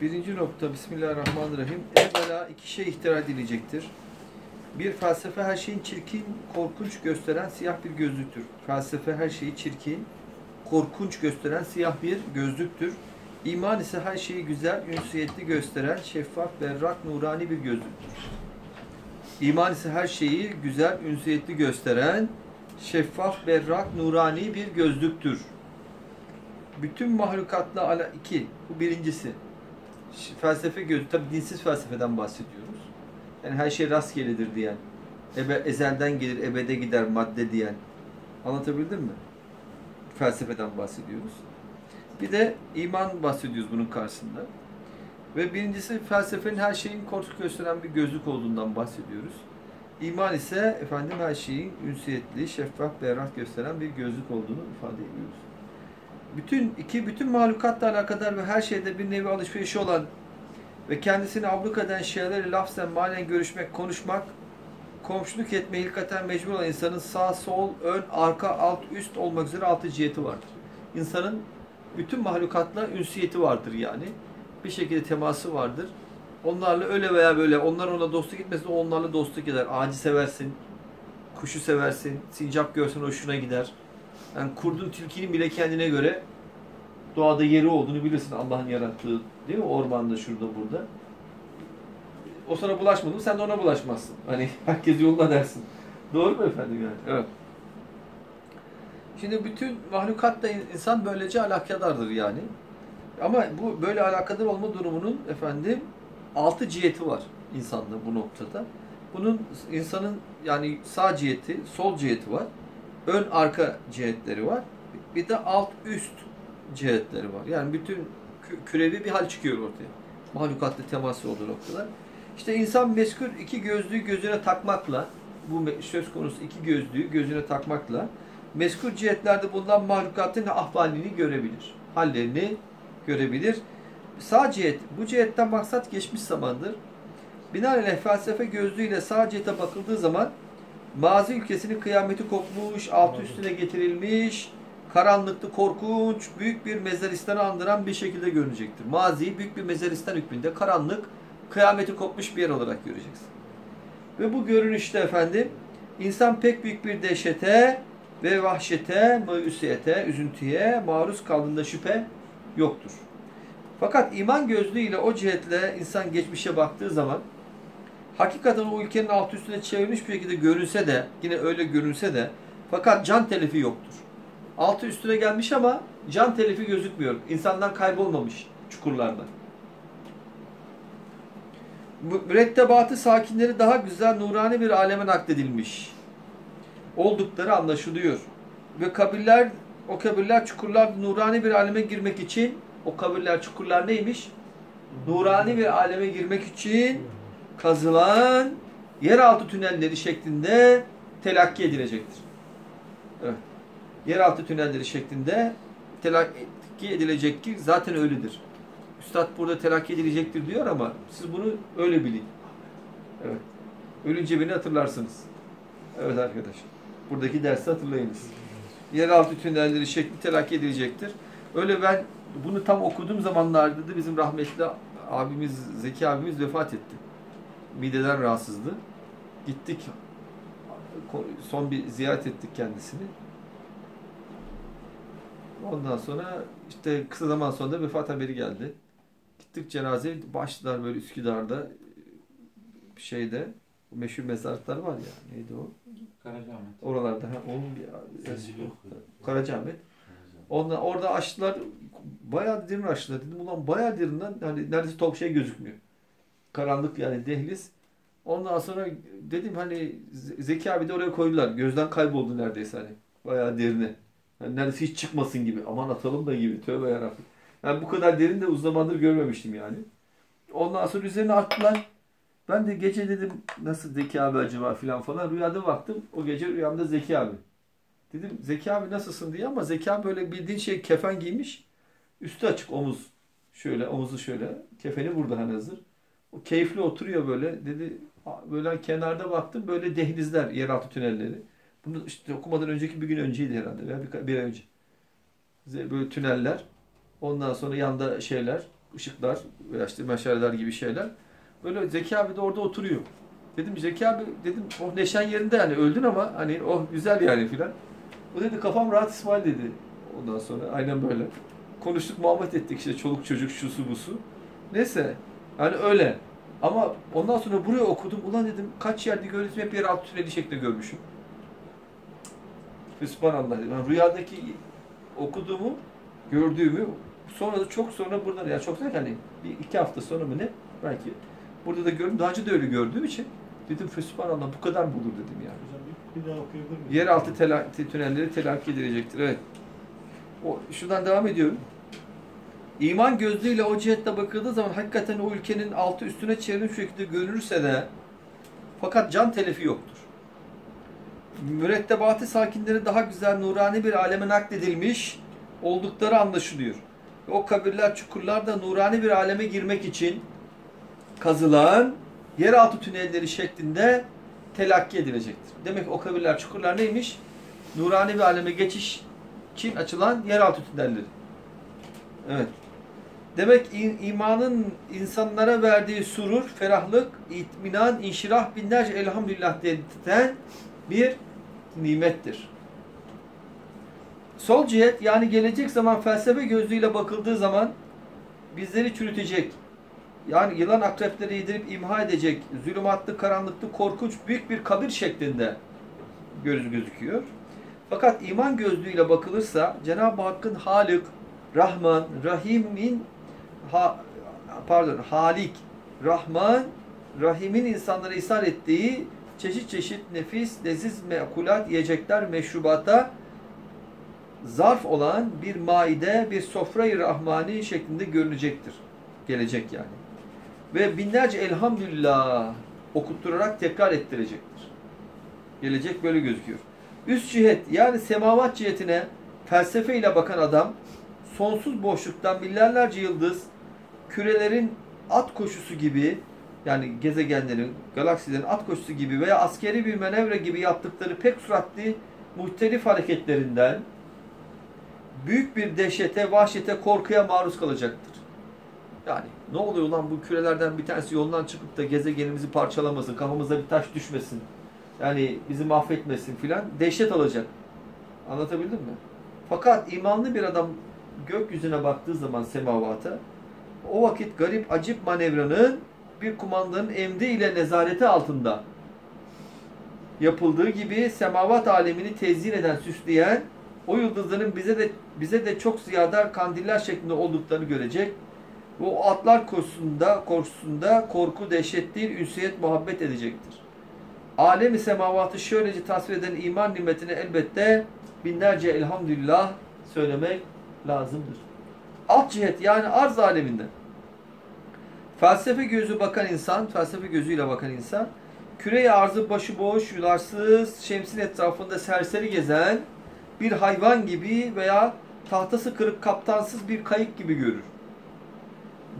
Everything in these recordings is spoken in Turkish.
birinci nokta Bismillahirrahmanirrahim. Evvela iki şey ihtira edilecektir. Bir felsefe her şeyin çirkin, korkunç gösteren siyah bir gözlüktür. Felsefe her şeyi çirkin, korkunç gösteren siyah bir gözlüktür. İman ise her şeyi güzel, ünsiyetli gösteren şeffaf, berrak, nurani bir gözlüktür. İman ise her şeyi güzel, ünsiyetli gösteren şeffaf, berrak, nurani bir gözlüktür. Bütün mahlukatla ala iki. Bu birincisi. Felsefe göz, tabi dinsiz felsefeden bahsediyoruz. Yani her şey rastgeledir diyen, ebe, ezelden gelir, ebede gider madde diyen. Anlatabildim mi? Felsefeden bahsediyoruz. Bir de iman bahsediyoruz bunun karşısında. Ve birincisi felsefenin her şeyin korku gösteren bir gözlük olduğundan bahsediyoruz. İman ise efendim her şeyin ünsiyetli, şeffaf, berrak gösteren bir gözlük olduğunu ifade ediyoruz. Bütün iki bütün mahlukatla alakadar ve her şeyde bir nevi alışverişi olan ve kendisini abluk eden şeyleri lafzen manen görüşmek, konuşmak, komşuluk etmeye hilkaten mecbur olan insanın sağ, sol, ön, arka, alt, üst olmak üzere altı ciheti vardır. İnsanın bütün mahlukatla ünsiyeti vardır yani. Bir şekilde teması vardır. Onlarla öyle veya böyle, onlar ona dostluk etmesin, onlarla dostluk eder. Ağacı seversin, kuşu seversin, sincap görsen hoşuna gider. Yani kurdun tilkinin bile kendine göre doğada yeri olduğunu bilirsin Allah'ın yarattığı değil mi? Ormanda, şurada, burada. O sana bulaşmadı mı sen de ona bulaşmazsın. Hani herkes yoluna dersin. Doğru mu efendim yani? Evet. Şimdi bütün mahlukatla insan böylece alakadardır yani. Ama bu böyle alakadar olma durumunun efendim altı ciheti var insanda bu noktada. Bunun insanın yani sağ ciheti, sol ciheti var. Ön arka cihetleri var. Bir de alt üst cihetleri var. Yani bütün kü- kürevi bir hal çıkıyor ortaya. Mahlukatla teması olduğu noktalar. İşte insan meskul iki gözlüğü gözüne takmakla, bu söz konusu iki gözlüğü gözüne takmakla, meskul cihetlerde bulunan mahlukatın ahvalini görebilir. Hallerini görebilir. Sağ cihet, bu cihetten maksat geçmiş zamandır. Binaenaleyh felsefe gözlüğüyle sağ cihete bakıldığı zaman mazi ülkesinin kıyameti kopmuş, altı üstüne getirilmiş, karanlıklı, korkunç, büyük bir mezaristanı andıran bir şekilde görünecektir. Maziyi büyük bir mezaristan hükmünde karanlık, kıyameti kopmuş bir yer olarak göreceksin. Ve bu görünüşte efendim insan pek büyük bir dehşete ve vahşete, meyusiyete, üzüntüye maruz kaldığında şüphe yoktur. Fakat iman gözlüğüyle o cihetle insan geçmişe baktığı zaman hakikaten o ülkenin altı üstüne çevrilmiş bir şekilde görünse de yine öyle görünse de fakat can telifi yoktur. Altı üstüne gelmiş ama can telifi gözükmüyor. İnsanlar kaybolmamış çukurlarda. Mürettebatı sakinleri daha güzel nurani bir aleme nakledilmiş. Oldukları anlaşılıyor. Ve kabirler, o kabirler çukurlar nurani bir aleme girmek için o kabirler çukurlar neymiş? Nurani bir aleme girmek için kazılan yeraltı tünelleri şeklinde telakki edilecektir. Evet. Yeraltı tünelleri şeklinde telakki edilecek ki zaten öyledir. Üstad burada telakki edilecektir diyor ama siz bunu öyle bilin. Evet. Ölünce beni hatırlarsınız. Evet arkadaşlar. Buradaki dersi hatırlayınız. Yeraltı tünelleri şekli telakki edilecektir. Öyle ben bunu tam okuduğum zamanlarda da bizim rahmetli abimiz, Zeki abimiz vefat etti. Mideden rahatsızdı. Gittik. Son bir ziyaret ettik kendisini. Ondan sonra işte kısa zaman sonra vefat haberi geldi. Gittik cenazeye başladılar böyle Üsküdar'da şeyde bu meşhur mezarlıklar var ya neydi o? Karacaahmet. Oralarda ha onun bir. Karacaahmet. Ondan, orada açtılar. Bayağı derin açtılar. Dedim ulan bayağı derin lan. Hani neredeyse top şey gözükmüyor. Karanlık yani dehliz. Ondan sonra dedim hani Ze- Zeki abi de oraya koydular. Gözden kayboldu neredeyse hani. Bayağı derine. Yani neredeyse hiç çıkmasın gibi. Aman atalım da gibi. Tövbe yarabbim. Yani bu kadar derin de uzun zamandır görmemiştim yani. Ondan sonra üzerine attılar. Ben de gece dedim nasıl Zeki abi acaba filan falan. Rüyada baktım. O gece rüyamda Zeki abi. Dedim Zeki abi nasılsın diye ama Zeki abi böyle bildiğin şey kefen giymiş. Üstü açık omuz. Şöyle omuzu şöyle. Kefeni burada hani hazır. O keyifli oturuyor böyle. Dedi böyle kenarda baktım böyle dehlizler yeraltı tünelleri. Bunu işte okumadan önceki bir gün önceydi herhalde veya bir, bir ay önce. Böyle tüneller. Ondan sonra yanda şeyler. ışıklar veya işte meşaleler gibi şeyler. Böyle Zeki abi de orada oturuyor. Dedim Zeki abi dedim o neşen yerinde yani öldün ama hani o güzel yani filan. O dedi kafam rahat İsmail dedi. Ondan sonra aynen böyle. Konuştuk muhabbet ettik işte çoluk çocuk şusu busu. Neyse hani öyle. Ama ondan sonra buraya okudum. Ulan dedim kaç yerde gördüm hep yer altı tüneli şeklinde görmüşüm. Sübhanallah dedim. Yani rüyadaki okuduğumu, gördüğümü sonra da çok sonra burada ya çok değil hani bir iki hafta sonra mı ne belki burada da gördüm. Daha önce de öyle gördüğüm için dedim Sübhanallah bu kadar mı olur dedim yani. Hocam bir, bir daha okuyabilir miyim? Yeraltı tela- tünelleri telakki edilecektir. Evet. O, şuradan devam ediyorum. İman gözlüğüyle o cihette bakıldığı zaman hakikaten o ülkenin altı üstüne çevrilmiş şekilde görünürse de fakat can telefi yoktur. Mürettebatı sakinleri daha güzel nurani bir aleme nakledilmiş oldukları anlaşılıyor. O kabirler, çukurlar da nurani bir aleme girmek için kazılan yeraltı tünelleri şeklinde telakki edilecektir. Demek ki o kabirler, çukurlar neymiş? Nurani bir aleme geçiş için açılan yeraltı tünelleri. Evet. Demek imanın insanlara verdiği surur, ferahlık, itminan, inşirah, binlerce elhamdülillah dedirten bir nimettir. Sol cihet yani gelecek zaman felsefe gözlüğüyle bakıldığı zaman bizleri çürütecek. Yani yılan akrepleri yedirip imha edecek, zulümatlı, karanlıklı, korkunç büyük bir kabir şeklinde göz gözüküyor. Fakat iman gözlüğüyle bakılırsa Cenab-ı Hakk'ın Halik, Rahman, Rahim'in ha, pardon Halik, Rahman, Rahim'in insanlara ishal ettiği çeşit çeşit nefis, leziz mekulat, yiyecekler, meşrubata zarf olan bir maide, bir sofra-i rahmani şeklinde görünecektir. Gelecek yani. Ve binlerce elhamdülillah okutturarak tekrar ettirecektir. Gelecek böyle gözüküyor. Üst cihet yani semavat cihetine felsefe ile bakan adam sonsuz boşluktan milyarlarca yıldız kürelerin at koşusu gibi yani gezegenlerin, galaksilerin at koşusu gibi veya askeri bir manevra gibi yaptıkları pek süratli muhtelif hareketlerinden büyük bir dehşete, vahşete, korkuya maruz kalacaktır. Yani ne oluyor lan bu kürelerden bir tanesi yoldan çıkıp da gezegenimizi parçalamasın, kafamıza bir taş düşmesin, yani bizi mahvetmesin filan dehşet alacak. Anlatabildim mi? Fakat imanlı bir adam gökyüzüne baktığı zaman semavata o vakit garip acip manevranın bir kumandanın emri ile nezareti altında yapıldığı gibi semavat alemini tezyin eden, süsleyen o yıldızların bize de bize de çok ziyadar kandiller şeklinde olduklarını görecek. O atlar koşusunda, koşusunda korku, dehşet değil, ünsiyet, muhabbet edecektir. Alemi semavatı şöylece tasvir eden iman nimetine elbette binlerce elhamdülillah söylemek lazımdır. Alt cihet yani arz aleminde felsefe gözü bakan insan, felsefe gözüyle bakan insan küre arzı başıboş, yularsız, şemsin etrafında serseri gezen bir hayvan gibi veya tahtası kırık kaptansız bir kayık gibi görür.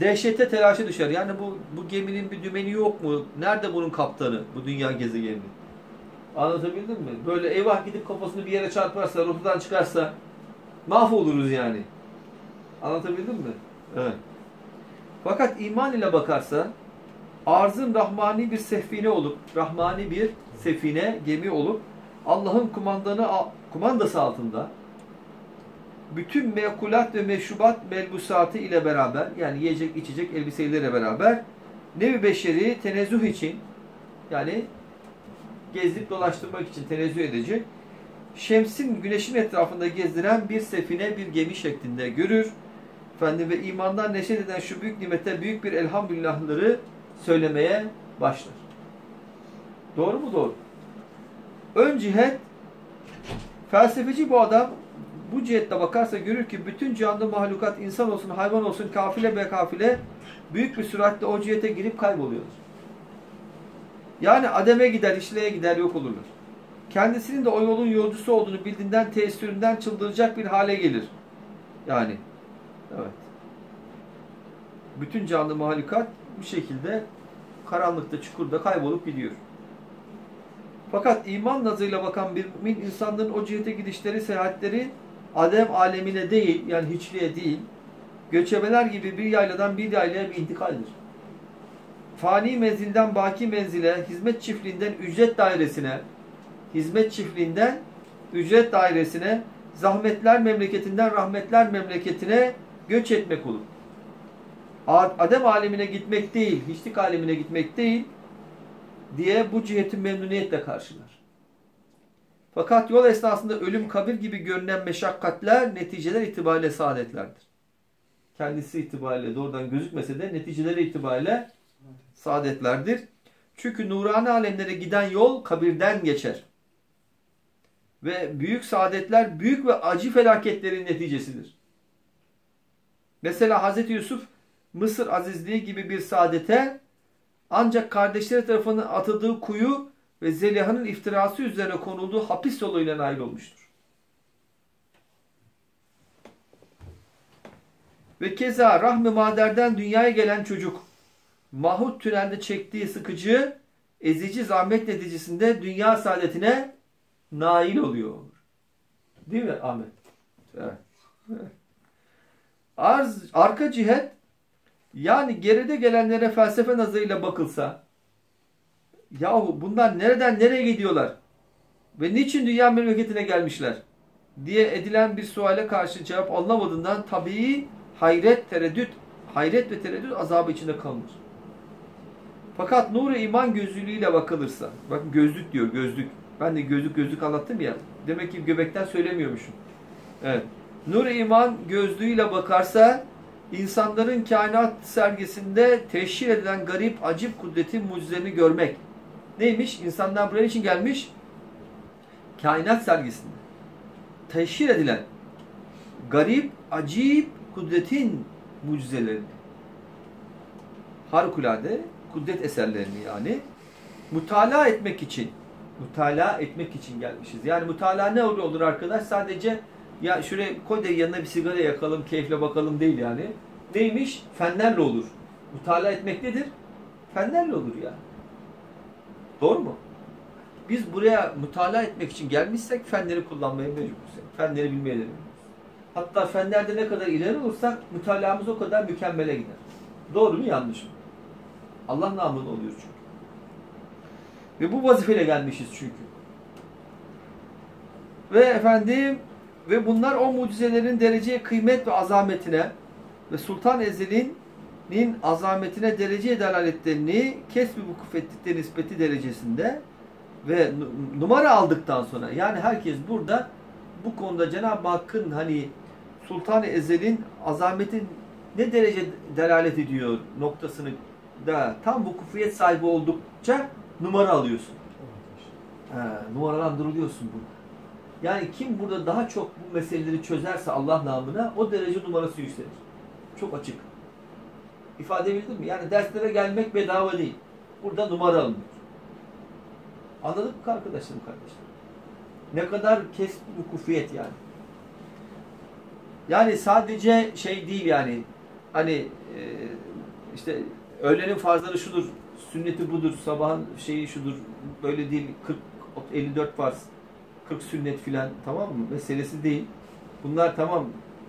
Dehşete telaşa düşer. Yani bu bu geminin bir dümeni yok mu? Nerede bunun kaptanı? Bu dünya gezegeninin. Anlatabildim mi? Böyle eyvah gidip kafasını bir yere çarparsa, rotadan çıkarsa mahvoluruz yani. Anlatabildim mi? Evet. Fakat iman ile bakarsa arzın rahmani bir sefine olup, rahmani bir sefine, gemi olup Allah'ın kumandanı kumandası altında bütün mekulat ve meşrubat melbusatı ile beraber yani yiyecek içecek elbiseleriyle beraber nevi beşeri tenezzüh için yani gezip dolaştırmak için tenezzüh edecek şemsin güneşin etrafında gezdiren bir sefine bir gemi şeklinde görür. Efendim ve imandan neşet eden şu büyük nimete büyük bir elhamdülillahları söylemeye başlar. Doğru mu? Doğru. Ön cihet felsefeci bu adam bu cihette bakarsa görür ki bütün canlı mahlukat insan olsun hayvan olsun kafile be kafile büyük bir süratle o cihete girip kayboluyorlar. Yani ademe gider, işleye gider, yok olurlar. Kendisinin de o yolun yolcusu olduğunu bildiğinden tesirinden çıldıracak bir hale gelir. Yani. Bütün canlı mahlukat bu şekilde karanlıkta, çukurda kaybolup gidiyor. Fakat iman nazıyla bakan bir mümin insanların o cihete gidişleri, seyahatleri Adem alemine değil, yani hiçliğe değil, göçebeler gibi bir yayladan bir yaylaya bir intikaldir. Fani menzilden baki menzile, hizmet çiftliğinden ücret dairesine, hizmet çiftliğinden ücret dairesine, zahmetler memleketinden rahmetler memleketine göç etmek olur. Adem alemine gitmek değil, hiçlik alemine gitmek değil diye bu ciheti memnuniyetle karşılar. Fakat yol esnasında ölüm kabir gibi görünen meşakkatler neticeler itibariyle saadetlerdir. Kendisi itibariyle doğrudan gözükmese de neticeleri itibariyle saadetlerdir. Çünkü nurani alemlere giden yol kabirden geçer. Ve büyük saadetler büyük ve acı felaketlerin neticesidir. Mesela Hazreti Yusuf Mısır azizliği gibi bir saadete ancak kardeşleri tarafından atıldığı kuyu ve Zeliha'nın iftirası üzerine konulduğu hapis yoluyla nail olmuştur. Ve keza rahmi maderden dünyaya gelen çocuk mahut tünelde çektiği sıkıcı ezici zahmet neticesinde dünya saadetine nail oluyor. Değil mi Ahmet? Evet. Arz, arka cihet yani geride gelenlere felsefe nazarıyla bakılsa yahu bunlar nereden nereye gidiyorlar? Ve niçin dünya memleketine gelmişler? diye edilen bir suale karşı cevap alamadığından tabii hayret, tereddüt, hayret ve tereddüt azabı içinde kalmış. Fakat nuru iman gözlüğüyle bakılırsa, bakın gözlük diyor, gözlük. Ben de gözlük gözlük anlattım ya. Demek ki göbekten söylemiyormuşum. Evet. Nur iman gözlüğüyle bakarsa insanların kainat sergisinde teşhir edilen garip, acip kudretin mucizelerini görmek. Neymiş? İnsanlar buraya için gelmiş? Kainat sergisinde. Teşhir edilen garip, acip kudretin mucizelerini. Harikulade kudret eserlerini yani mutala etmek için mutala etmek için gelmişiz. Yani mutala ne olur, olur arkadaş? Sadece ya şuraya koy da yanına bir sigara yakalım, keyifle bakalım değil yani. Neymiş? Fenlerle olur. Mutala etmek nedir? Fenlerle olur yani. Doğru mu? Biz buraya mutala etmek için gelmişsek fenleri kullanmaya mecburuz. Fenleri bilmeye de Hatta fenlerde ne kadar ileri olursak mutalamız o kadar mükemmele gider. Doğru mu yanlış mı? Allah namına oluyor çünkü. Ve bu vazifeyle gelmişiz çünkü. Ve efendim ve bunlar o mucizelerin dereceye kıymet ve azametine ve Sultan Ezeli'nin azametine dereceye delaletlerini kesbi bu kuvvetlikte nispeti derecesinde ve numara aldıktan sonra yani herkes burada bu konuda Cenab-ı Hakk'ın hani Sultan-ı Ezel'in azametin ne derece delalet ediyor noktasını da tam bu kufiyet sahibi oldukça numara alıyorsun. He, numaralandırılıyorsun burada. Yani kim burada daha çok bu meseleleri çözerse Allah namına o derece numarası yükselir. Çok açık. İfade edebildim mi? Yani derslere gelmek bedava değil. Burada numara alınıyor. Anladık mı arkadaşlarım kardeşler? Ne kadar kes bu kufiyet yani. Yani sadece şey değil yani. Hani e, işte öğlenin farzları şudur, sünneti budur, sabahın şeyi şudur, böyle değil 40 54 farz, 40 sünnet filan tamam mı? Meselesi değil. Bunlar tamam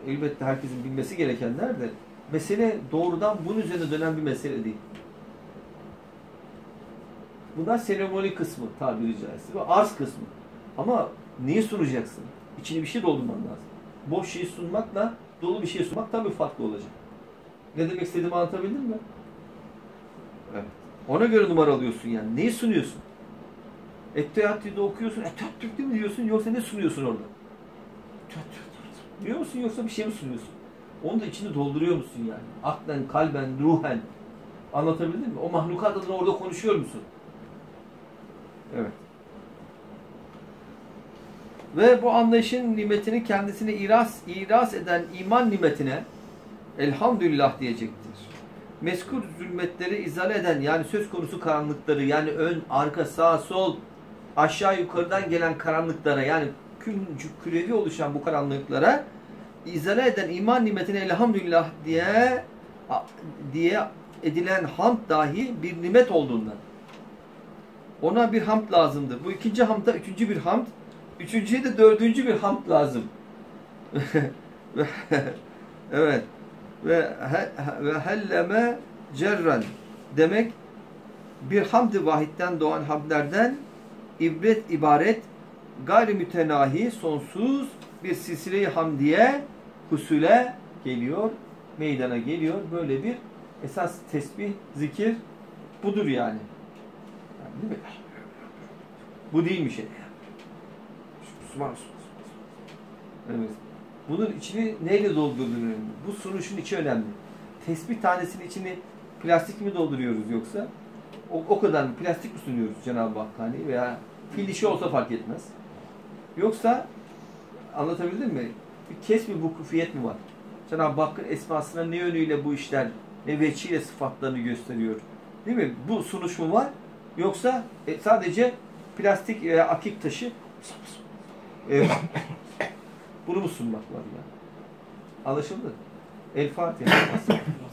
elbette herkesin bilmesi gerekenler de mesele doğrudan bunun üzerine dönen bir mesele değil. Bunlar seremoni kısmı tabiri caizse ve arz kısmı. Ama neyi sunacaksın? İçine bir şey doldurman lazım. Boş şeyi sunmakla dolu bir şey sunmak tabii farklı olacak. Ne demek istediğimi anlatabildim mi? Evet. Ona göre numara alıyorsun yani. Neyi sunuyorsun? Ettehatti'de okuyorsun. Ettehatti'de mi diyorsun yoksa ne sunuyorsun orada? Diyor musun yoksa bir şey mi sunuyorsun? Onu da içini dolduruyor musun yani? Aklen, kalben, ruhen. Anlatabildim mi? O mahlukat adına orada konuşuyor musun? Evet. Ve bu anlayışın nimetini kendisine iras, iras eden iman nimetine elhamdülillah diyecektir. Meskur zulmetleri izale eden yani söz konusu karanlıkları yani ön, arka, sağ, sol, aşağı yukarıdan gelen karanlıklara yani kürevi oluşan bu karanlıklara izale eden iman nimetine elhamdülillah diye diye edilen hamd dahi bir nimet olduğundan ona bir hamd lazımdır. Bu ikinci hamda üçüncü bir hamd, üçüncüye de dördüncü bir hamd lazım. evet. ve ve helleme cerran demek bir hamd-ı vahitten doğan hamdlerden ibret ibaret gayri mütenahi sonsuz bir silsile-i hamdiye husule geliyor, meydana geliyor. Böyle bir esas tesbih, zikir budur yani. yani değil mi? Bu değil mi şey? Müslüman. Evet. Bunun içini neyle doldurduğunu önemli. Bu sunuşun içi önemli. Tesbih tanesinin içini plastik mi dolduruyoruz yoksa o, o kadar mı? Plastik mi sunuyoruz Cenab-ı Hak hani veya fil dişi olsa fark etmez. Yoksa anlatabildim mi? Bir kes bir vukufiyet mi var? Cenab-ı Hakk'ın esmasına ne yönüyle bu işler, ne veçiyle sıfatlarını gösteriyor. Değil mi? Bu sunuş mu var? Yoksa e, sadece plastik veya akik taşı e, bunu mu sunmak var yani? Anlaşıldı? El Fatiha.